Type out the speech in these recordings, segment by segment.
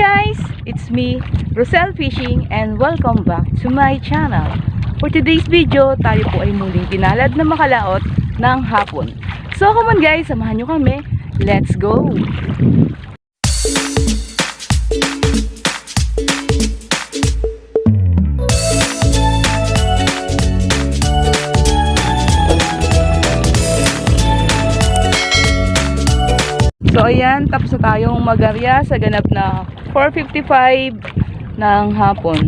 guys! It's me, Rosel Fishing and welcome back to my channel. For today's video, tayo po ay muling pinalad na makalaot ng hapon. So come on guys, samahan nyo kami. Let's go! So ayan, tapos na tayong magarya sa ganap na 4.55 ng hapon.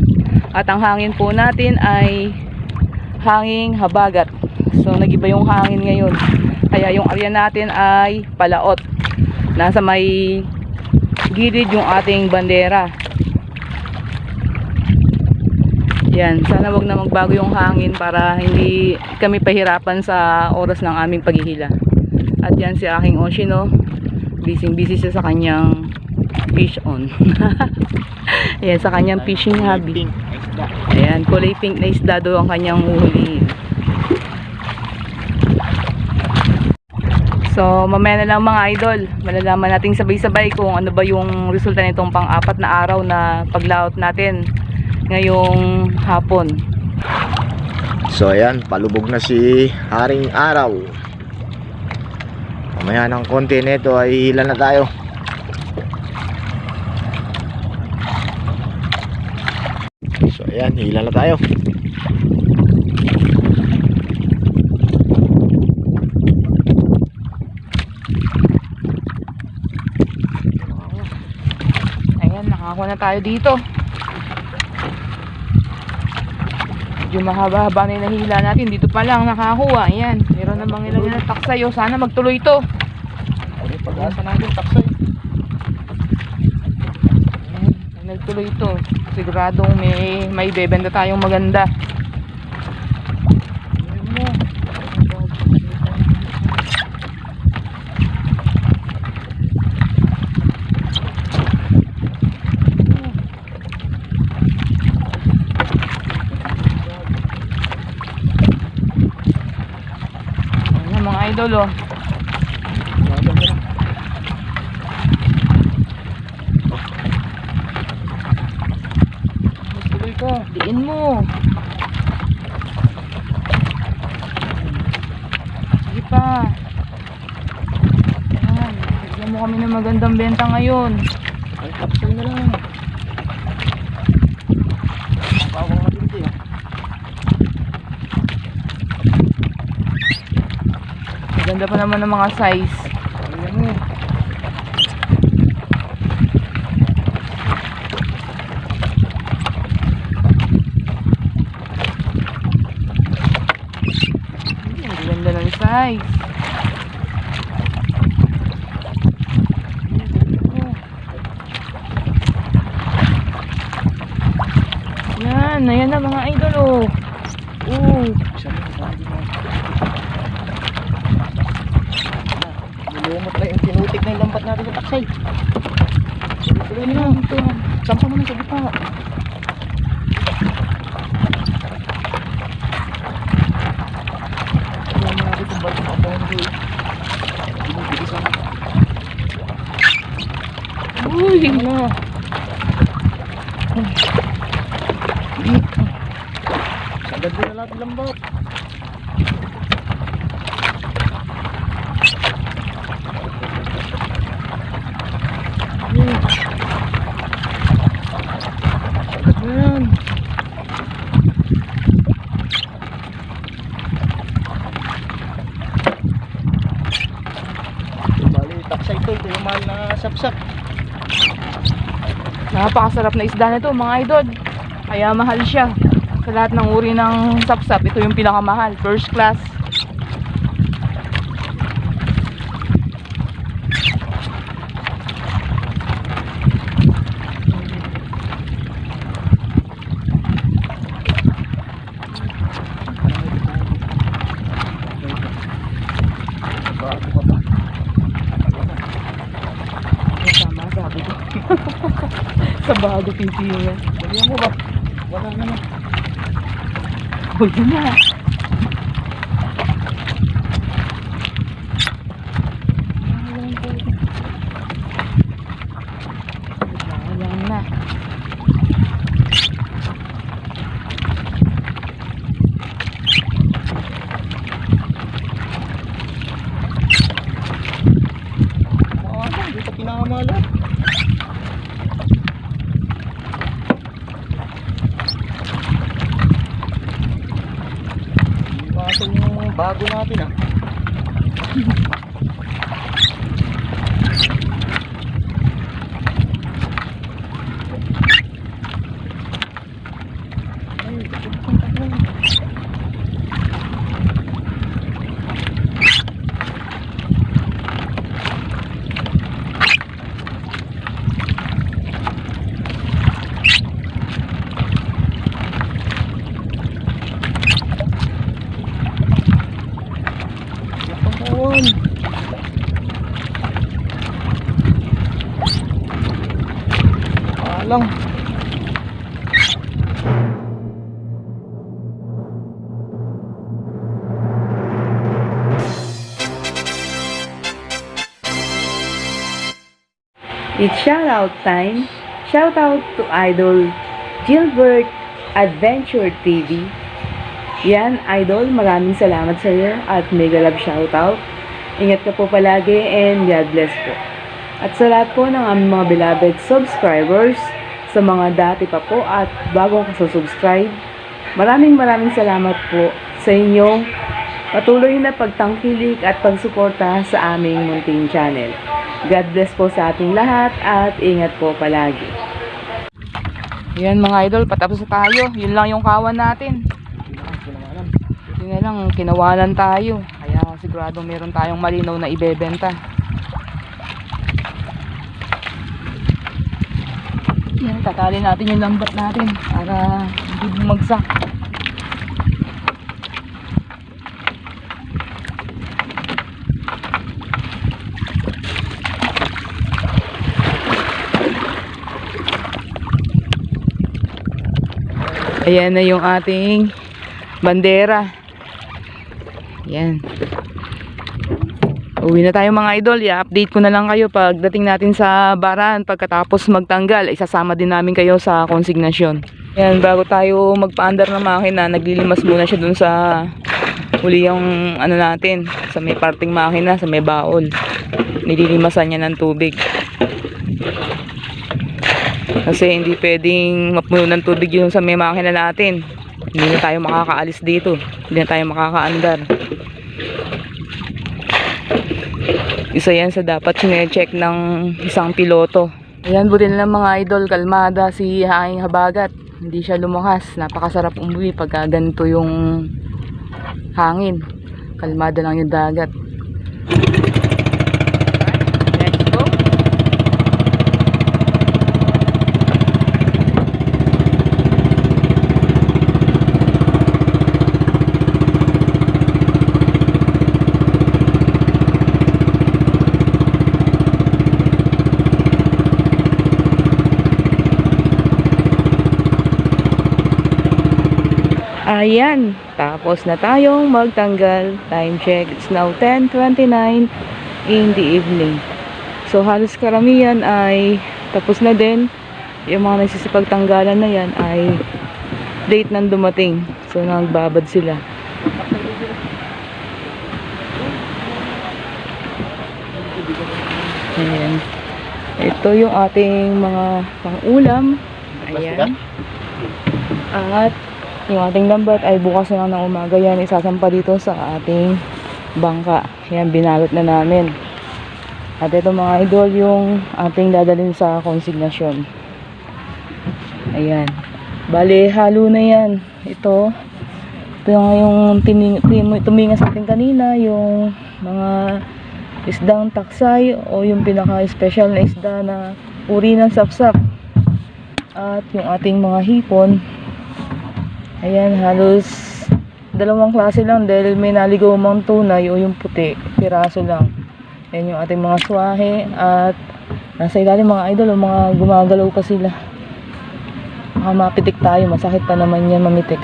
At ang hangin po natin ay hanging habagat. So nagiba yung hangin ngayon. Kaya yung area natin ay palaot. Nasa may gilid yung ating bandera. Yan, sana wag na magbago yung hangin para hindi kami pahirapan sa oras ng aming paghihila. At yan si aking Oshino busy busy siya sa kanyang fish on. Ayan, sa kanyang fishing hobby. Ayan, kulay pink na isda daw ang kanyang huhulihin. So, mamaya na lang mga idol. Malalaman natin sabay-sabay kung ano ba yung resulta nitong pang-apat na araw na paglaot natin ngayong hapon. So ayan, palubog na si Haring Araw. Mamaya ng konti nito ay hila na tayo. So ayan, hila na tayo. Ayan, nakakuha na tayo dito. Medyo mahaba-haba na yung nahila natin. Dito pa lang nakakuha. Ayan, meron namang ilang na taksayo. Sana magtuloy to. Ay, pag-asa natin, taksay. Ayan, nagtuloy to. Siguradong may, may bebenta tayong maganda. Ayan mga idol oh. Tuloy ko. Diin mo. Sige pa. Ayan. Bigyan mo kami ng magandang benta ngayon. Ay, taksay na lang. Bawang matindi ah. Maganda pa naman ng mga size. Ayan mo. Ang size. Yan, ayan na mga idol oh. Oh. Nilumot na yung tinutik na yung lambat natin sa taksay. Tuloy ito. Sampa mo na sa gitna. Balik ng bondo eh. Binibilis ako. uy. Ano? Sagad mo na lahat ng lambat. Hmm. Sagad mo yan. Taksay ito. Ito yung mahal na sapsap. Napakasarap na isda nito mga idol. Kaya mahal siya. Sa lahat ng uri ng sapsap, ito yung pinakamahal. First class. Bago ka pa. Tama sabi ko. Bago pipiyan. Balihan mo ba? Wala yun na. Wala na. It's shoutout time. Shoutout to Idol Gilbert Adventure TV. Yan, Idol, maraming salamat sa iyo at mega love shoutout. Ingat ka po palagi and God bless po. At sa lahat po ng aming mga beloved subscribers, sa mga dati pa po at bago ka subscribe, maraming maraming salamat po sa inyong patuloy na pagtangkilik at pagsuporta sa aming munting channel. God bless po sa ating lahat at ingat po palagi. Yan mga idol, patapos na tayo. Yun lang yung kawan natin. Buti na lang, kinawalan tayo. Kaya sigurado meron tayong malinaw na ibebenta. Yan, tatali natin yung lambat natin para hindi bumagsak. Ayan na yung ating bandera. Yan. Uwi na tayo mga idol. I-update ko na lang kayo pagdating natin sa baran. Pagkatapos magtanggal, isasama din namin kayo sa konsignasyon. Yan, bago tayo magpaandar ng makina, naglilimas muna siya dun sa uli yung ano natin, sa may parting makina, sa may baol. Nililimasan niya ng tubig. Kasi hindi pwedeng mapuno ng tubig yung sa may makina natin. Hindi na tayo makakaalis dito. Hindi na tayo makakaandar. Isa yan sa dapat sine-check ng isang piloto. Ayan, buti na lang mga idol, kalmada si Haing Habagat. Hindi siya lumukas. Napakasarap umuwi pagka ganito yung hangin. Kalmada lang yung dagat. Ayan, tapos na tayong magtanggal. Time check, it's now 10.29 in the evening. So halos karamihan ay tapos na din. Yung mga nagsisipagtanggalan na yan ay late nang dumating. So nagbabad sila. Ayan. Ito yung ating mga pang-ulam. Ayan. At yung ating lambat ay bukas na lang ng umaga yan. Isasampa dito sa ating bangka. Yan, binalot na namin. At ito mga idol, yung ating dadalhin sa konsignasyon. Ayan. Bale, halo na yan. Ito. Ito yung, tining, tuminga sa ating kanina. Yung mga isdang taksay o yung pinaka-special na isda na uri ng sapsap. At yung ating mga hipon, Ayan, halos dalawang klase lang dahil may naligaw mang tunay o yung puti, piraso lang. Ayan yung ating mga swahe at nasa ilalim mga idol, o mga gumagalaw pa sila. Baka mapitik tayo, masakit pa naman yan mamitik.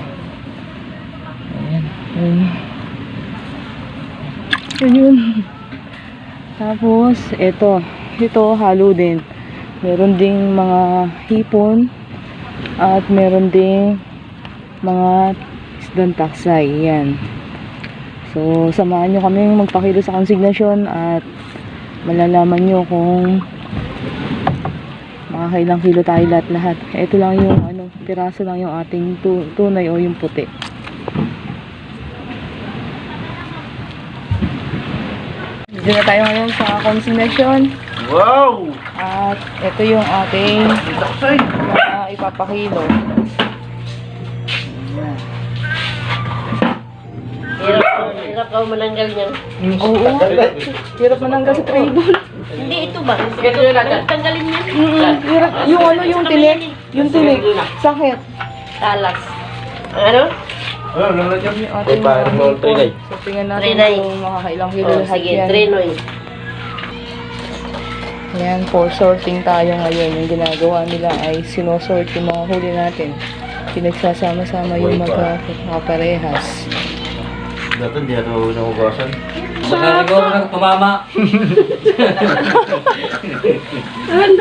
Ayan. Yun. Yun yun. Tapos, ito. Ito, halo din. Meron ding mga hipon at meron ding mga isdang taksay. Yan. So, samahan nyo kami magpakilo sa konsignasyon at malalaman nyo kung nakakailang kilo tayo lahat-lahat. Ito lang yung ano, piraso lang yung ating tu- tunay o yung puti. Dito na tayo ngayon sa consignation. Wow! At ito yung ating Taksay! na ipapakilo. Hirap ka mananggal niyan. Oo. Hirap mananggal sa tribal. Hindi, ito ba? Ito, tanggalin niyan. Mm, hirap. Yung ano, yung tinik. Yung tinik. Sakit. Talas. Ano? Oh, lalagyan. Yung ating mga hipon. So, tingnan natin Trinay. kung makakailang kilo Oh, lahat sige, yan. trenoy. Ayan, for sorting tayo ngayon. Yung ginagawa nila ay sinosort yung mga huli natin. Pinagsasama-sama yung daw to, hindi na ito nagugasan. Masaligo ako ng tumama. Ang.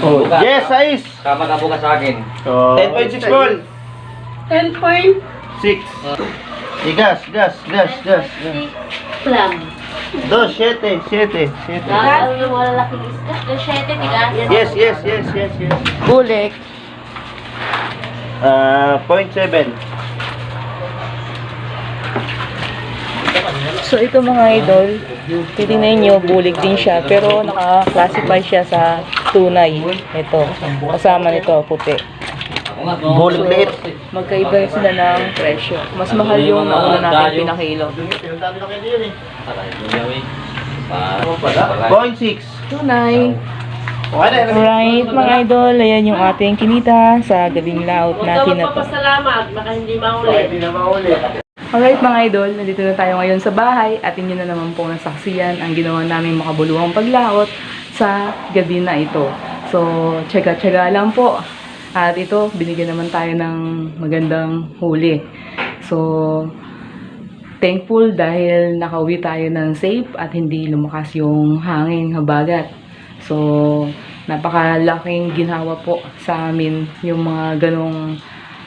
Oh, yes, ah. size! Tama ka po ka sa akin. Oh, 10.6 ball. 10.6. Eh, gas, gas, gas, gas. Plum. Dos, siete, siete, siete. Lalo yung malalaking. Dos, siete, tigas. Yes, yes, yes, yes, yes. Kulik. Uh, 0.7. So ito mga idol, titingnan nyo, bulig din siya. Pero naka-classify siya sa tunay. Ito, kasama nito, puti. Bulig liit. Magkaiba sila ng presyo. Mas mahal yung nauna natin pinakilo. Aray, kuya, eh. Pa- Point six. Tunay. Okay na, Alright mga idol, ayan yung ating kinita sa gabing laot Huwag ka natin na to. magpapasalamat. Baka hindi mahuli. Hindi na mauli. Alright mga idol, nandito na tayo ngayon sa bahay at inyo na naman po nasaksiyan ang ginawa namin makabuluhang paglaot sa gabi na ito. So, tsaga-tsaga lang po. At ito, binigyan naman tayo ng magandang huli. So, thankful dahil nakauwi tayo ng safe at hindi lumakas yung hangin habagat. So, napakalaking ginawa po sa amin yung mga ganong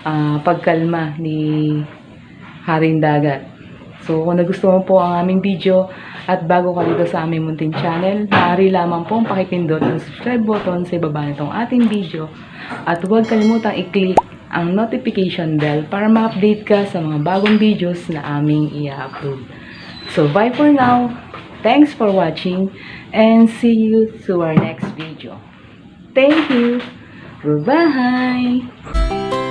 ah, pagkalma ni Haring Dagat. So, kung nagustuhan po ang aming video at bago ka dito sa aming munting channel, maaari lamang pong pakipindot ang subscribe button sa ibaba nitong ating video at huwag kalimutang i-click ang notification bell para ma-update ka sa mga bagong videos na aming i-upload. So, bye for now. Thanks for watching and see you to our next video. Thank you. Bye-bye.